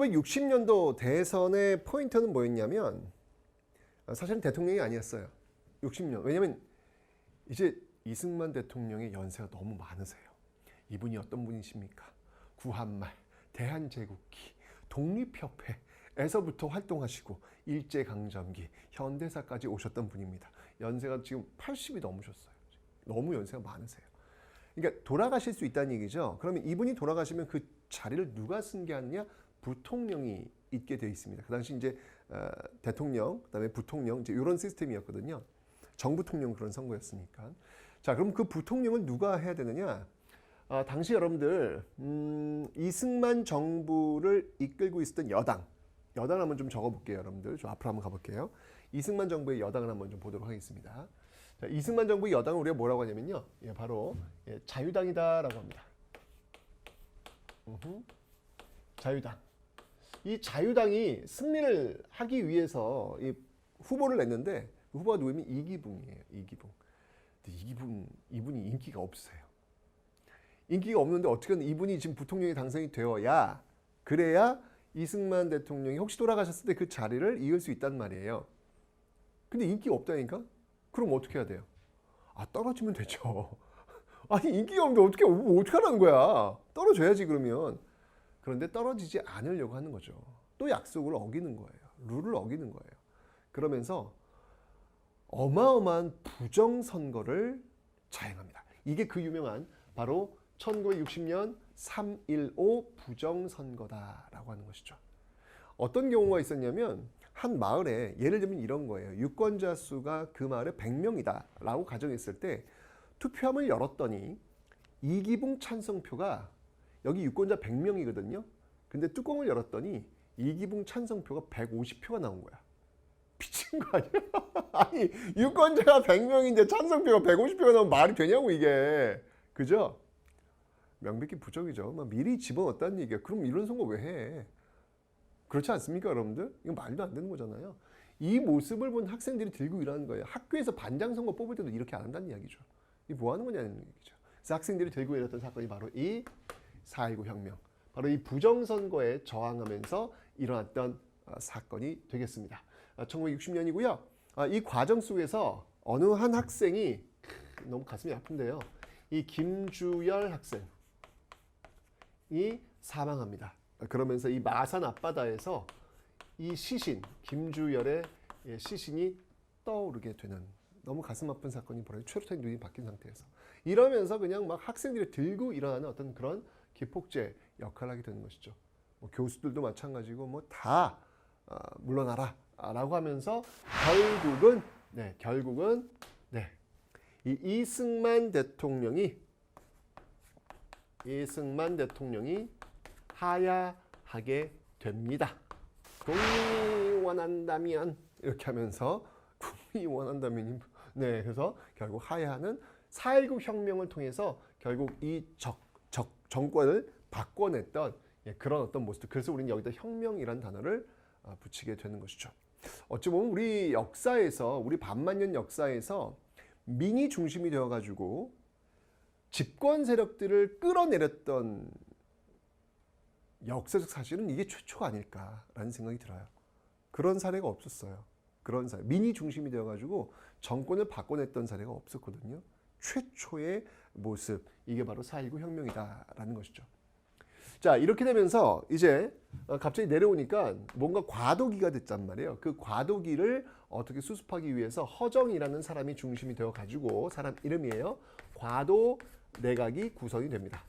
1960년도 대선의 포인트는 뭐였냐면 아, 사실은 대통령이 아니었어요. 60년. 왜냐면 이제 이승만 대통령의 연세가 너무 많으세요. 이분이 어떤 분이십니까? 구한말, 대한제국기, 독립협회에서부터 활동하시고 일제강점기, 현대사까지 오셨던 분입니다. 연세가 지금 80이 넘으셨어요. 너무 연세가 많으세요. 그러니까 돌아가실 수 있다는 얘기죠. 그러면 이분이 돌아가시면 그 자리를 누가 승계 하느냐? 부통령이 있게 되어 있습니다. 그 당시 이제 어, 대통령, 그다음에 부통령 이제 이런 시스템이었거든요. 정부통령 그런 선거였으니까. 자, 그럼 그 부통령을 누가 해야 되느냐? 아, 당시 여러분들 음, 이승만 정부를 이끌고 있었던 여당, 여당 한번 좀 적어볼게요, 여러분들. 저 앞으로 한번 가볼게요. 이승만 정부의 여당을 한번 좀 보도록 하겠습니다. 자, 이승만 정부의 여당을 우리가 뭐라고 하냐면요, 예, 바로 예, 자유당이다라고 합니다. 음흠. 자유당. 이 자유당이 승리를 하기 위해서 이 후보를 냈는데 그 후보가 누구냐면 이기붕이에요. 이기붕. 근데 이기붕 이분이 인기가 없으세요. 인기가 없는데 어떻게든 이분이 지금 부통령이 당선이 되어야 그래야 이승만 대통령이 혹시 돌아가셨을 때 그 자리를 이을 수 있단 말이에요. 근데 인기가 없다니까? 그럼 어떻게 해야 돼요? 아 떨어지면 되죠. 아니 인기가 없는데 어떻게 어떻게 하라는 거야? 떨어져야지 그러면. 그런데 떨어지지 않으려고 하는 거죠. 또 약속을 어기는 거예요. 룰을 어기는 거예요. 그러면서 어마어마한 부정선거를 자행합니다. 이게 그 유명한 바로 1960년 3.15 부정선거다라고 하는 것이죠. 어떤 경우가 있었냐면 한 마을에 예를 들면 이런 거예요. 유권자 수가 그 마을에 100명이다 라고 가정했을 때 투표함을 열었더니 이기붕 찬성표가 여기 유권자 100명이거든요. 근데 뚜껑을 열었더니 이기붕 찬성표가 150표가 나온 거야. 미친 거 아니야? 아니 유권자가 100명인데 찬성표가 150표가 나오면 말이 되냐고 이게. 그죠? 명백히 부적이죠. 막 미리 집어넣었다는 얘기야. 그럼 이런 선거 왜 해? 그렇지 않습니까, 여러분들? 이거 말도 안 되는 거잖아요. 이 모습을 본 학생들이 들고 일하는 거예요. 학교에서 반장 선거 뽑을 때도 이렇게 안 한다는 이야기죠. 이 뭐 하는 거냐는 얘기죠. 그래서 학생들이 들고 일었던 사건이 바로 이 4.19 혁명. 바로 이 부정선거에 저항하면서 일어났던 어, 사건이 되겠습니다. 1960년이고요. 이 과정 속에서 어느 한 학생이 너무 가슴이 아픈데요. 이 김주열 학생이 사망합니다. 그러면서 이 마산 앞바다에서 이 시신 김주열의 예, 시신이 떠오르게 되는 너무 가슴 아픈 사건이 벌어져 최루탄 눈이 바뀐 상태에서 이러면서 그냥 막 학생들이 들고 일어나는 어떤 그런 기폭제 역할을 하게 되는 것이죠. 뭐 교수들도 마찬가지고 뭐다 어, 물러나라라고 하면서 결국은 네 결국은 네 이 이승만 대통령이 이승만 대통령이 하야하게 됩니다. 국민이 원한다면 이렇게 하면서 국민이 원한다면이 네 그래서 결국 하야하는 4.19 혁명을 통해서 결국 이 적, 적, 정권을 바꿔냈던 예, 그런 어떤 모습. 그래서 우리는 여기다 혁명이라는 단어를 아, 붙이게 되는 것이죠. 어찌 보면 우리 역사에서 우리 반만년 역사에서 민이 중심이 되어 가지고 집권 세력들을 끌어내렸던 역사적 사실은 이게 최초가 아닐까라는 생각이 들어요. 그런 사례가 없었어요. 그런 사례. 민이 중심이 되어 가지고 정권을 바꿔냈던 사례가 없었거든요. 최초의 모습. 이게 바로 4.19 혁명이다라는 것이죠. 자, 이렇게 되면서 이제 어, 갑자기 내려오니까 뭔가 과도기가 됐단 말이에요. 그 과도기를 어떻게 수습하기 위해서 허정이라는 사람이 중심이 되어 가지고 사람 이름이에요. 과도 내각이 구성이 됩니다.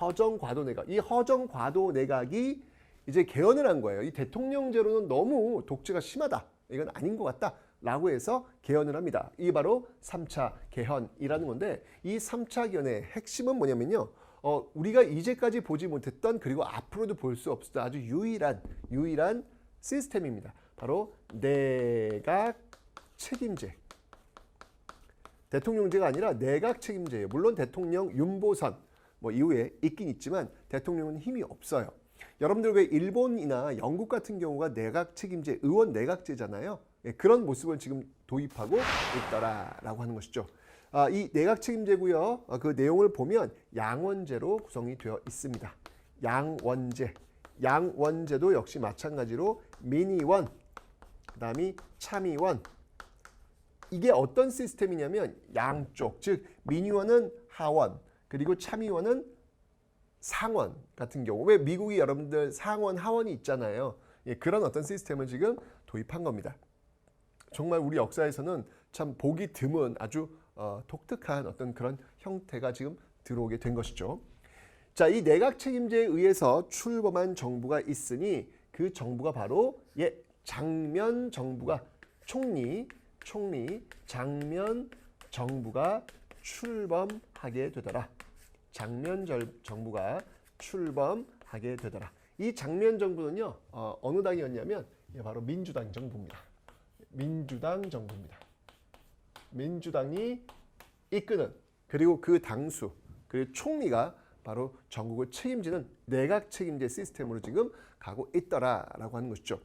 허정 과도 내각. 이 허정 과도 내각이 이제 개헌을 한 거예요. 이 대통령제로는 너무 독재가 심하다. 이건 아닌 것 같다. 라고 해서 개헌을 합니다. 이게 바로 3차 개헌이라는 건데 이 3차 개헌의 핵심은 뭐냐면요. 어, 우리가 이제까지 보지 못했던 그리고 앞으로도 볼 수 없었던 아주 유일한 유일한 시스템입니다. 바로 내각 책임제. 대통령제가 아니라 내각 책임제예요. 물론 대통령 윤보선 뭐 이후에 있긴 있지만 대통령은 힘이 없어요. 여러분들 왜 일본이나 영국 같은 경우가 내각 책임제, 의원 내각제잖아요. 예, 그런 모습을 지금 도입하고 있더라라고 하는 것이죠. 아, 이 내각 책임제고요. 아, 그 내용을 보면 양원제로 구성이 되어 있습니다. 양원제. 양원제도 역시 마찬가지로 민의원, 그다음이 참의원. 이게 어떤 시스템이냐면 양쪽, 즉 민의원은 하원, 그리고 참의원은 상원 같은 경우 왜 미국이 여러분들 상원 하원이 있잖아요. 예, 그런 어떤 시스템을 지금 도입한 겁니다. 정말 우리 역사에서는 참 보기 드문 아주 어, 독특한 어떤 그런 형태가 지금 들어오게 된 것이죠. 자, 이 내각 책임제에 의해서 출범한 정부가 있으니 그 정부가 바로 예 장면 정부가 총리 총리 장면 정부가 출범하게 되더라. 장면 절- 정부가 출범하게 되더라. 이 장면 정부는요 어, 어느 당이었냐면 예, 바로 민주당 정부입니다. 민주당 정부입니다. 민주당이 이끄는 그리고 그 당수 그리고 총리가 바로 전국을 책임지는 내각 책임제 시스템으로 지금 가고 있더라라고 하는 것이죠.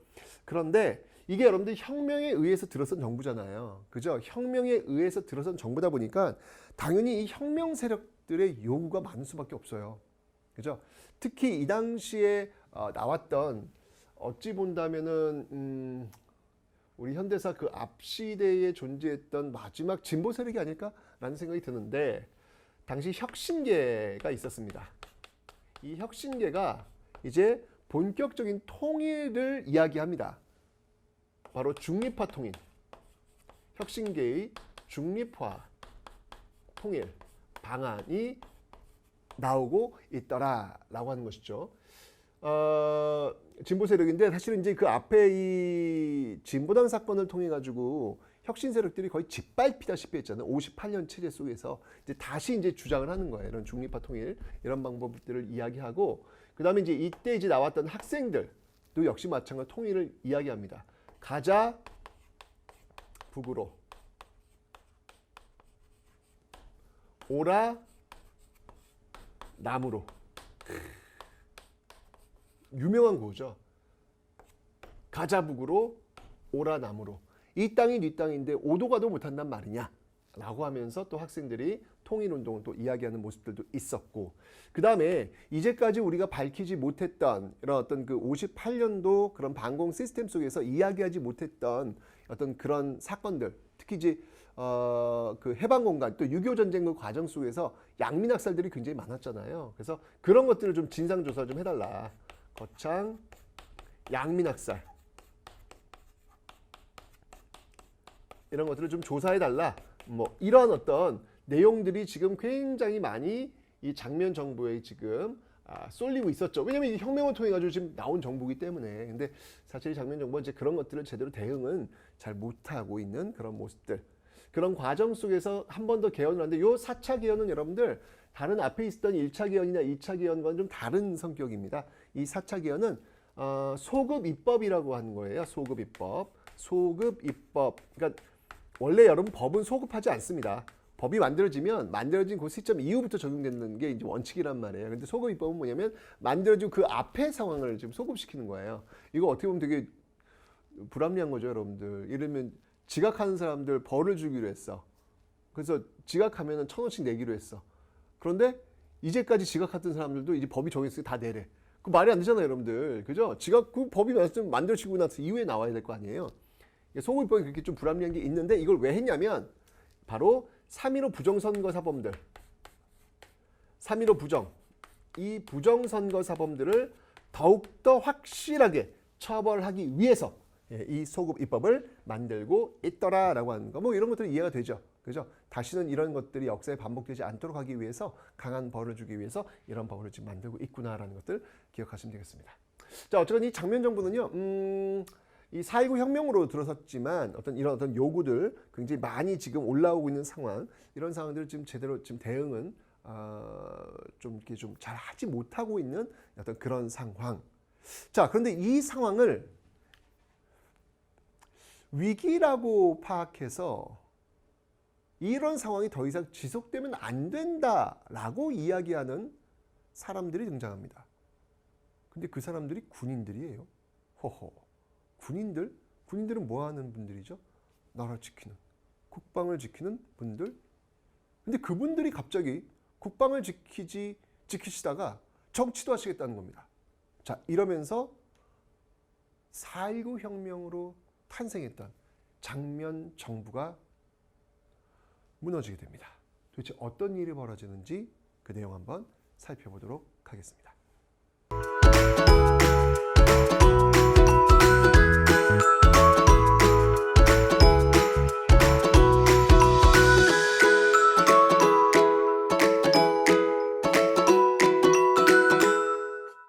그런데 이게 여러분들 혁명에 의해서 들어선 정부잖아요. 그죠? 혁명에 의해서 들어선 정부다 보니까 당연히 이 혁명 세력들의 요구가 많을 수밖에 없어요. 그죠? 특히 이 당시에 어, 나왔던 어찌 본다면은 음, 우리 현대사 그 앞 시대에 존재했던 마지막 진보 세력이 아닐까라는 생각이 드는데 당시 혁신계가 있었습니다. 이 혁신계가 이제 본격적인 통일을 이야기합니다. 바로 중립화 통일. 혁신계의 중립화 통일 방안이 나오고 있더라라고 하는 것이죠. 어, 진보 세력인데 사실은 이제 그 앞에 이 진보당 사건을 통해 가지고 혁신 세력들이 거의 짓밟히다시피 했잖아요. 58년 체제 속에서 이제 다시 이제 주장을 하는 거예요. 이런 중립화 통일 이런 방법들을 이야기하고 그다음에 이제 이때 이제 나왔던 학생들도 역시 마찬가지로 통일을 이야기합니다. 가자 북으로 오라 남으로 유명한 구호죠. 가자 북으로 오라 남으로 이 땅이 네 땅인데 오도 가도 못한단 말이냐 라고 하면서 또 학생들이 통일운동을 또 이야기하는 모습들도 있었고 그 다음에 이제까지 우리가 밝히지 못했던 이런 어떤 그 58년도 그런 방공 시스템 속에서 이야기하지 못했던 어떤 그런 사건들 특히 이제 어 그 해방 공간 또 6.25 전쟁 그 과정 속에서 양민 학살들이 굉장히 많았잖아요. 그래서 그런 것들을 좀 진상 조사 좀 해달라. 거창 양민 학살 이런 것들을 좀 조사해 달라. 뭐 이런 어떤 내용들이 지금 굉장히 많이 이 장면 정부에 지금 아, 쏠리고 있었죠. 왜냐하면 이 혁명을 통해 가지고 지금 나온 정부이기 때문에. 근데 사실 이 장면 정부가 이제 그런 것들을 제대로 대응은 잘 못하고 있는 그런 모습들. 그런 과정 속에서 한 번 더 개헌을 하는데 요 4차 개헌은 여러분들 다른 앞에 있었던 1차 개헌이나 2차 개헌과는 좀 다른 성격입니다. 이 4차 개헌은 어, 소급 입법이라고 하는 거예요. 소급 입법. 소급 입법. 그러니까 원래 여러분 법은 소급하지 않습니다. 법이 만들어지면 만들어진 그 시점 이후부터 적용되는 게 이제 원칙이란 말이에요. 근데 소급 입법은 뭐냐면 만들어진 그 앞의 상황을 지금 소급시키는 거예요. 이거 어떻게 보면 되게 불합리한 거죠, 여러분들. 이러면 지각하는 사람들 벌을 주기로 했어. 그래서 지각하면은 천 원씩 내기로 했어. 그런데 이제까지 지각했던 사람들도 이제 법이 정했으니까 다 내래. 그 말이 안 되잖아요, 여러분들. 그죠? 지각 그 법이 만들어지고 나서 이후에 나와야 될 거 아니에요. 소급법이 그렇게 좀 불합리한 게 있는데 이걸 왜 했냐면 바로 3.15 부정선거 사범들 3.15 부정 이 부정선거 사범들을 더욱더 확실하게 처벌하기 위해서 예, 이 소급 입법을 만들고 있더라라고 하는 거 뭐 이런 것들이 이해가 되죠. 그죠? 다시는 이런 것들이 역사에 반복되지 않도록 하기 위해서 강한 벌을 주기 위해서 이런 법을 지금 만들고 있구나라는 것들 기억하시면 되겠습니다. 자, 어쨌든 이 장면 정부는요. 음, 이 4.19 혁명으로 들어섰지만 어떤 이런 어떤 요구들 굉장히 많이 지금 올라오고 있는 상황 이런 상황들을 지금 제대로 지금 대응은 어, 좀 이렇게 좀 잘 하지 못하고 있는 어떤 그런 상황. 자 그런데 이 상황을 위기라고 파악해서 이런 상황이 더 이상 지속되면 안 된다라고 이야기하는 사람들이 등장합니다. 근데 그 사람들이 군인들이에요. 허허. 군인들, 군인들은 뭐 하는 분들이죠? 나라 지키는, 국방을 지키는 분들. 근데 그분들이 갑자기 국방을 지키지, 지키시다가 정치도 하시겠다는 겁니다. 자, 이러면서 4.19 혁명으로 탄생했던 장면 정부가 무너지게 됩니다. 도대체 어떤 일이 벌어지는지 그 내용 한번 살펴보도록 하겠습니다.